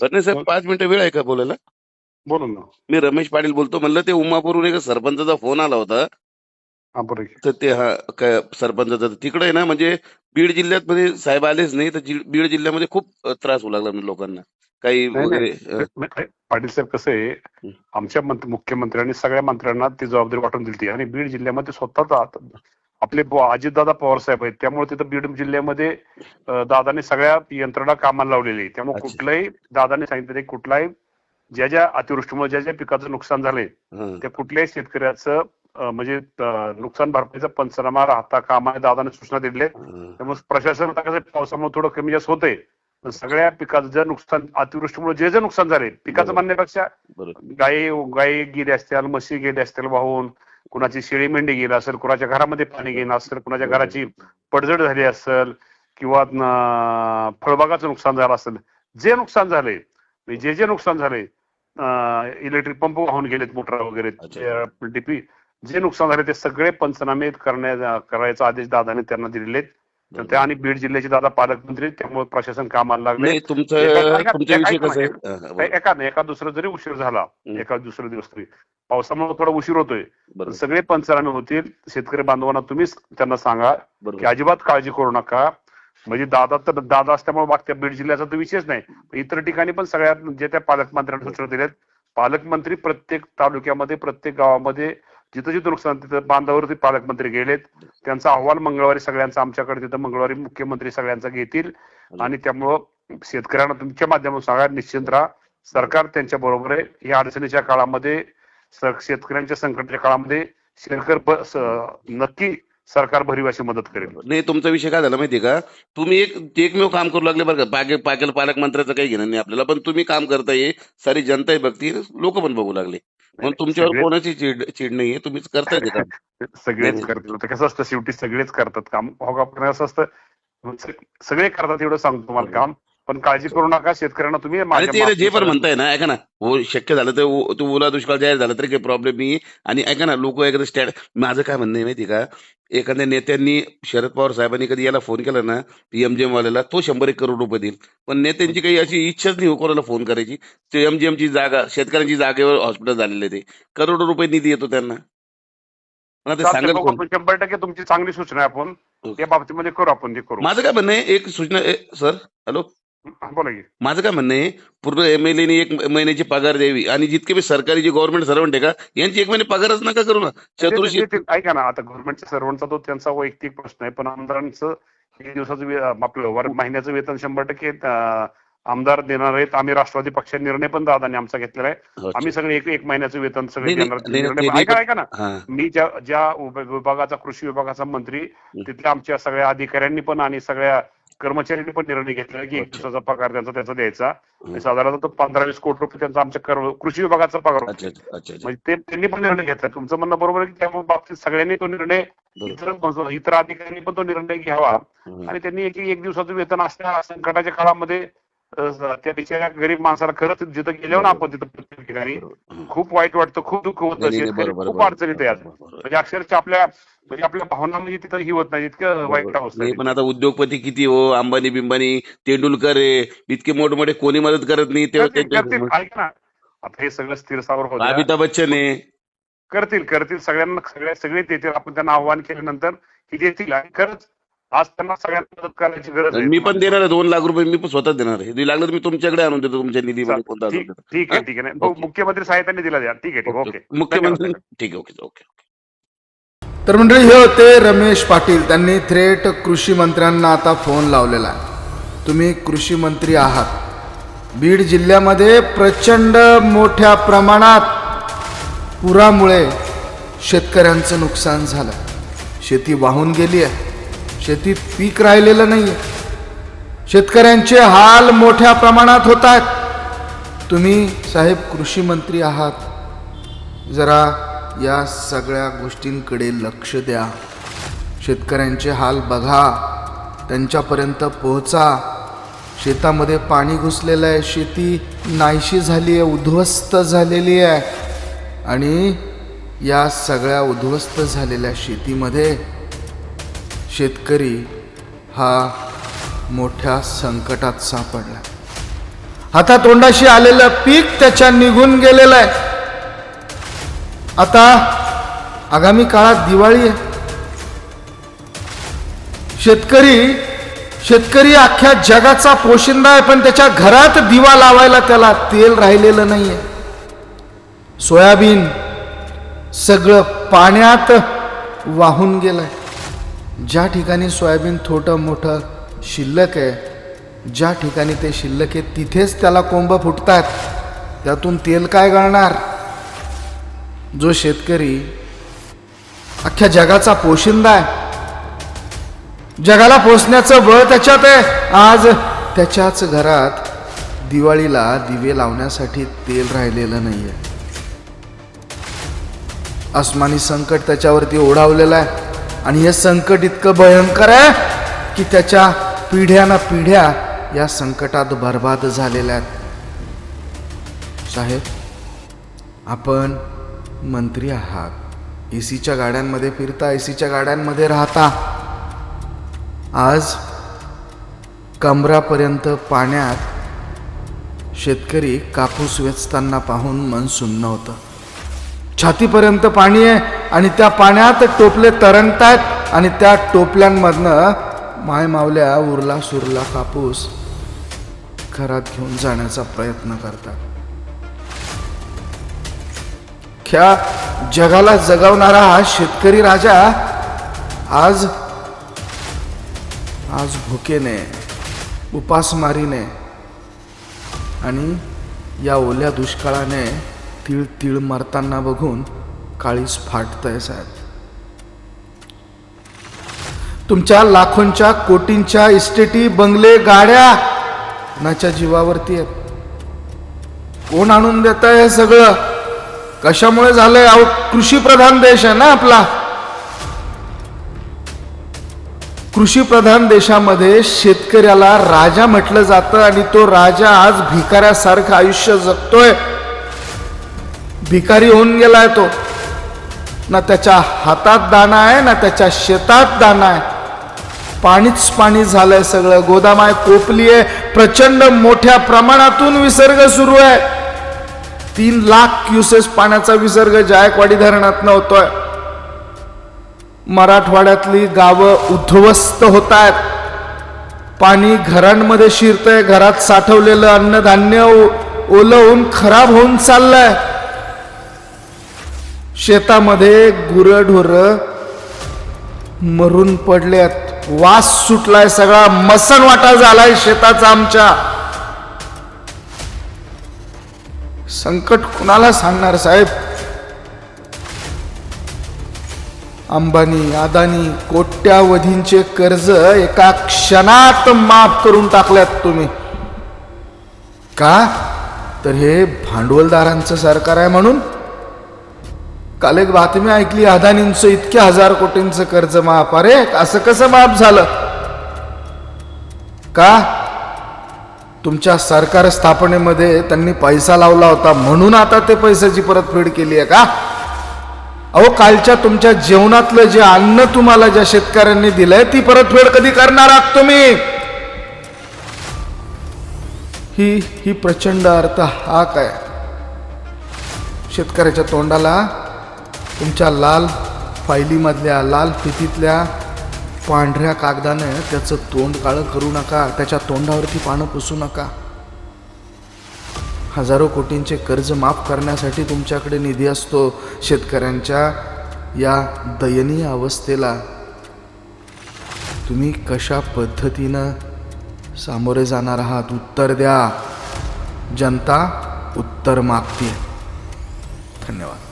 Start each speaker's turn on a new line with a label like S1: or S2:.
S1: बरं साहेब पाच मिनिटं वेळ आहे का बोलायला?
S2: बोला ना.
S1: मी रमेश पाटील बोलतो म्हणलं ते उमापूरहून एक सरपंचाचा फोन आला होता.
S2: हा बरं
S1: तर ते हा काय सरपंचाचा तिकडे आहे ना म्हणजे बीड जिल्ह्यात मध्ये साहेब आलेच नाही तर जि- बीड जिल्ह्यामध्ये खूप अ, त्रास होऊ लागला म्हणजे लोकांना. काही
S2: नाही,
S1: वगैरे
S2: नाही. नाही, पाटील साहेब कसं आहे आमच्या मंत्री मुख्यमंत्र्यांनी सगळ्या मंत्र्यांना ती जबाबदारी वाटून दिली आणि बीड जिल्ह्यामध्ये स्वतःच आत- आपले अजितदादा पवार साहेब आहेत त्यामुळे तिथं बीड जिल्ह्यामध्ये दादाने सगळ्या यंत्रणा कामाला लावलेली आहे त्यामुळे. कुठलाही दादाने सांगितलं नाही, कुठलाही ज्या ज्या अतिवृष्टीमुळे ज्या ज्या पिकाचं नुकसान झालंय. त्या कुठल्याही शेतकऱ्याचं म्हणजे नुकसान भरपाईचा पंचनामा राहता कामा दादाने सूचना दिल्या. त्यामुळे प्रशासन पावसामुळे थोडं कमी जास्त होतंय पण सगळ्या पिकाचं जे नुकसान अतिवृष्टीमुळे जे जे नुकसान झाले पिकाचं. म्हणण्यापेक्षा गायी गायी गेले असतील म्हशी गेले असतील वाहून कुणाची शेळी मेंढी गेली असेल कुणाच्या घरामध्ये पाणी गेलं असेल कुणाच्या घराची पडझड झाली असेल किंवा फळबागाचं नुकसान झालं असेल जे नुकसान झाले जे जे नुकसान झाले इलेक्ट्रिक पंप वाहून गेलेत मोटर वगैरे. डीपी जे नुकसान झाले ते सगळे पंचनामे करण्या करायचा आदेश दादाने त्यांना दिलेले आहेत. तर त्या आणि बीड जिल्ह्याचे दादा पालकमंत्री त्यामुळे प्रशासन कामाला लागले.
S1: तुमचं
S2: एका-
S1: विषयी
S2: एका- दुसरं जरी उशीर झाला. एका दुसऱ्या दिवस तरी. पावसामुळे थोडा उशीर होतोय. सगळे पंचनामे होतील. शेतकरी बांधवांना तुम्हीच त्यांना सांगा की अजिबात काळजी करू नका. म्हणजे दादा तर दादा असल्यामुळे मागच्या बीड जिल्ह्याचा तर विषयच नाही. इतर ठिकाणी पण सगळ्या जे त्या पालकमंत्र्यांना सूचना दिल्यात पालकमंत्री प्रत्येक तालुक्यामध्ये प्रत्येक गावामध्ये जिथं जिथं नुकसान तिथं बांधावरती पालकमंत्री गेलेत. त्यांचा अहवाल मंगळवारी सगळ्यांचा आमच्याकडे तिथं मंगळवारी मुख्यमंत्री सगळ्यांचा घेतील. आणि त्यामुळं शेतकऱ्यांना तुमच्या माध्यमातून सांगा निश्चिंत राहा. सरकार त्यांच्या बरोबर आहे. या अडचणीच्या काळामध्ये शेतकऱ्यांच्या संकटाच्या काळामध्ये शेतकरी नक्की सरकार भरीव अशी मदत करेल.
S1: नाही तुमचा विषय काय झाला माहितीये का? तुम्ही एक एकमेव काम करू लागले बरं का? पाके पाकेल पालकमंत्र्याचं काही घेणं नाही आपल्याला पण तुम्ही काम करताय सारी जनता बघती लोक पण बघू लागले. म्हणून तुमच्यावर कोणाची चिड चिड नाहीये तुम्हीच करताय ते काम.
S2: सगळेच आता कसं असतं शेवटी सगळेच करतात काम. हो असं असतं स- सगळे करतात एवढं सांगतो तुम्हाला काम. पण काळजी करू नका शेतकऱ्यांना तुम्ही
S1: जे पण म्हणताय ना ऐका ना हो शक्य झालं तर तो ओला दुष्काळ जाहीर झाला तरी काही प्रॉब्लेम नाही आणि ऐका ना लोक एखादं स्टँड माझं काय म्हणणं आहे माहिती का? एखाद्या नेत्यांनी शरद पवार साहेबांनी कधी याला फोन केला ना पीएमजीएम वाल्याला तो शंभर एक करोड रुपये देईल. पण नेत्यांची काही अशी इच्छाच नाही हो कोणाला फोन करायची. ते MGM ची जागा शेतकऱ्यांची जागेवर हॉस्पिटल झालेले ते. करोडो रुपये निधी येतो त्यांना.
S2: शंभर टक्के तुमची चांगली सूचना आहे आपण. त्या बाबतीमध्ये करू आपण ते करू.
S1: माझं काय म्हणणं आहे एक सूचना सर हॅलो?
S2: हा, बोला की.
S1: माझं काय म्हणणं आहे पूर्ण एमएलएने एक महिन्याची पगार द्यावी आणि जितके बी सरकारी जे गव्हर्नमेंट सर्वंट आहे का यांची एक महिने पगारच नका करू ना. चतुर्शी
S2: ऐका ना आता गव्हर्नमेंटच्या सर्वांचा तो त्यांचा वैयक्तिक प्रश्न आहे पण आमदारांचं एक दिवसाचं आपलं वर महिन्याचं वेतन शंभर टक्के आमदार देणार आहेत. आम्ही राष्ट्रवादी पक्षाचा निर्णय पण दादाने आमचा घेतलेला आहे. आम्ही सगळे एक एक महिन्याचं वेतन सगळे देणार ऐका ऐका ना.
S1: हा.
S2: मी ज्या ज्या विभागाचा कृषी विभागाचा मंत्री तिथल्या आमच्या सगळ्या अधिकाऱ्यांनी पण आणि सगळ्या कर्मचाऱ्यांनी पण निर्णय घेतला की एक. दिवसाचा पगार त्यांचा त्याचा द्यायचा साधारणतः तो पंधरा वीस कोटी रुपये त्यांचा आमच्या कर्म- कृषी विभागाचा पगार. म्हणजे ते त्यांनी पण निर्णय घेतला तुमचं म्हणणं बरोबर आहे की त्या बाबतीत सगळ्यांनी तो निर्णय. इतर इतर अधिकाऱ्यांनी पण तो निर्णय घ्यावा. आणि त्यांनी एक एक दिवसाचं वेतन असल्या संकटाच्या काळामध्ये त्या बिचाऱ्या गरीब माणसाला खरंच जिथं गेल्यावर ना आपण तिथं प्रत्येक ठिकाणी. खूप वाईट वाटतं खूप दुःख होतं शेतकरी खूप आज.
S1: बरोबर.
S2: म्हणजे अक्षरशः आपल्या म्हणजे आपल्या भावना म्हणजे तिथं ही होत नाही इतकं वाईट अवस्था.
S1: पण आता उद्योगपती किती हो अंबानी बिंबानी तेंडुलकर इतके मोठमोठे कोणी मदत करत नाही. त्यांच्या
S2: ऐक ना आता हे सगळं स्थिर सावर होत
S1: अमिताभ बच्चन
S2: करतील करतील सगळ्यांना सगळ्या सगळेच येतील आपण त्यांना आव्हान केल्यानंतर ही देतील आणि खरंच आज त्यांना सगळ्यांना मदत करायची गरज आहे.
S1: मी पण देणार आहे दोन लाख रुपये मी पण स्वतः देणार आहे. ते लागलं तर मी तुमच्याकडे आणून देतो तुमच्या निधीमध्ये कोणता
S2: ठीक
S1: असेल तर.
S2: ठीक आहे ठीक आहे. नाही,
S1: ओके.
S2: मुख्यमंत्री सहाय्यताने दिला द्या. ठीक आहे ठीक आहे, ओके
S1: मुख्यमंत्री
S2: धन्यवाद.
S1: ठीक आहे ओके ओके
S3: तर मंडळी हे होते रमेश पाटील. त्यांनी थेट कृषी मंत्र्यांना आता फोन लावलेला आहे. तुम्ही कृषी मंत्री आहात. बीड जिल्ह्यामध्ये प्रचंड मोठ्या प्रमाणात पुरामुळे शेतकऱ्यांचं नुकसान झालं. शेती वाहून गेली आहे. शेतीत पीक राहिलेलं नाही आहे शेतकऱ्यांचे हाल मोठ्या प्रमाणात होत आहेत तुम्ही साहेब कृषी मंत्री आहात. जरा या सगळ्या गोष्टींकडे लक्ष द्या. शेतकऱ्यांचे हाल बघा. त्यांच्यापर्यंत पोहोचा. शेतामध्ये पाणी घुसलेलं आहे. शेती नाहीशी झाली आहे. उद्ध्वस्त झालेली आहे. आणि या सगळ्या उद्ध्वस्त झालेल्या शेतीमध्ये शेतकरी हा मोठ्या संकटात सापडला. हातातोंडाशी आलेलं पीक त्याच्या निघून गेलेलं आहे. आता आगामी काळात दिवाळी आहे. शेतकरी शेतकरी अख्ख्या जगाचा पोशिंदा आहे पण त्याच्या घरात दिवा लावायला त्याला तेल राहिलेलं नाहीये. सोयाबीन सगळं पाण्यात वाहून गेलंय. ज्या ठिकाणी सोयाबीन थोटं मोठं शिल्लक आहे ज्या ठिकाणी ते शिल्लक आहे तिथेच त्याला कोंब फुटतात. त्यातून तेल काय गळणार? जो शेतकरी अख्ख्या जगाचा पोशिंदा आहे. जगाला पोचण्याचं बळ त्याच्यात आहे. आज त्याच्याच घरात दिवाळीला दिवे लावण्यासाठी तेल राहिलेलं नाही आहे आसमानी संकट त्याच्यावरती ओढावलेलं आहे. आणि हे संकट इतकं भयंकर आहे की त्याच्या पिढ्याना पिढ्या या संकटात बर्बाद झालेल्या आहेत. साहेब आपण मंत्री आहात. ए सीच्या गाड्यांमध्ये फिरता ए सीच्या गाड्यांमध्ये राहता. आज कमरापर्यंत पाण्यात शेतकरी कापूस वेचताना पाहून मन सुन्न होतं. छातीपर्यंत पाणी आहे आणि त्या पाण्यात टोपले तरंगतायत आणि त्या टोपल्यांमधनं माय मावल्या उरला सुरला कापूस घरात घेऊन जाण्याचा प्रयत्न करतात. ख्या जगाला जगवणारा हा शेतकरी राजा आज आज भुकेने उपासमारीने आणि या ओल्या दुष्काळाने तीळ तीळ मारताना बघून काळीच फाटतंय साहेब. तुमच्या लाखोंच्या कोटींच्या इस्टेटी बंगले गाड्या नाच्या जीवावरती आहेत? कोण आणून देत हे सगळं? कशामुळे झालंय? अहो कृषी प्रधान देश आहे ना आपला. कृषी प्रधान देशामध्ये शेतकऱ्याला राजा म्हटलं जातं आणि तो राजा आज भिकाऱ्यासारखं आयुष्य जगतोय. भिकारी होऊन गेलाय तो. ना त्याच्या हातात दाना आहे ना त्याच्या शेतात दाना आहे. पाणीच पाणी झालंय सगळं. गोदाम आहे कोपली आहे. प्रचंड मोठ्या प्रमाणातून विसर्ग सुरू आहे. तीन लाख क्युसेस पाण्याचा विसर्ग जायकवाडी धरणात होतोय. मराठवाड्यातली गावं उद्ध्वस्त होत आहेत पाणी घरांमध्ये शिरतंय. घरात साठवलेलं अन्नधान्य ओ- ओलं होऊन खराब होऊन चाललंय. शेतामध्ये गुरढोर मरून पडल्यात वास सुटलाय सगळा. मसन वाटा झालाय शेताचा आमच्या. संकट कुणाला सांगणार साहेब? अंबानी अदानी कोट्यावधींचे कर्ज एका क्षणात माफ करून टाकल्यात तुम्ही. का? तर हे भांडवलदारांचं सरकार आहे म्हणून? काल एक बातमी ऐकली अदानींचं इतक्या हजार कोटींचं कर्ज माफ. अरे असं कसं माफ झालं? का? तुमच्या सरकार स्थापनेमध्ये त्यांनी पैसा लावला होता म्हणून आता ते पैशाची परतफेड केली आहे का? अहो कालच्या तुमच्या जेवणातलं जे अन्न तुम्हाला ज्या शेतकऱ्यांनी दिलंय ती परतफेड कधी करणार आहात तुम्ही? ही ही प्रचंड अर्थ हा काय? शेतकऱ्याच्या तोंडाला तुमच्या लाल फायलीमधल्या लाल फितीतल्या पांढऱ्या कागदाने त्याचं तोंड काळं करू नका. त्याच्या तोंडावरती पानं पुसू नका. हजारो कोटींचे कर्ज माफ करण्यासाठी तुमच्याकडे निधी असतो. शेतकऱ्यांच्या या दयनीय अवस्थेला तुम्ही कशा पद्धतीनं सामोरे जाणार आहात? उत्तर द्या. जनता उत्तर मागते धन्यवाद.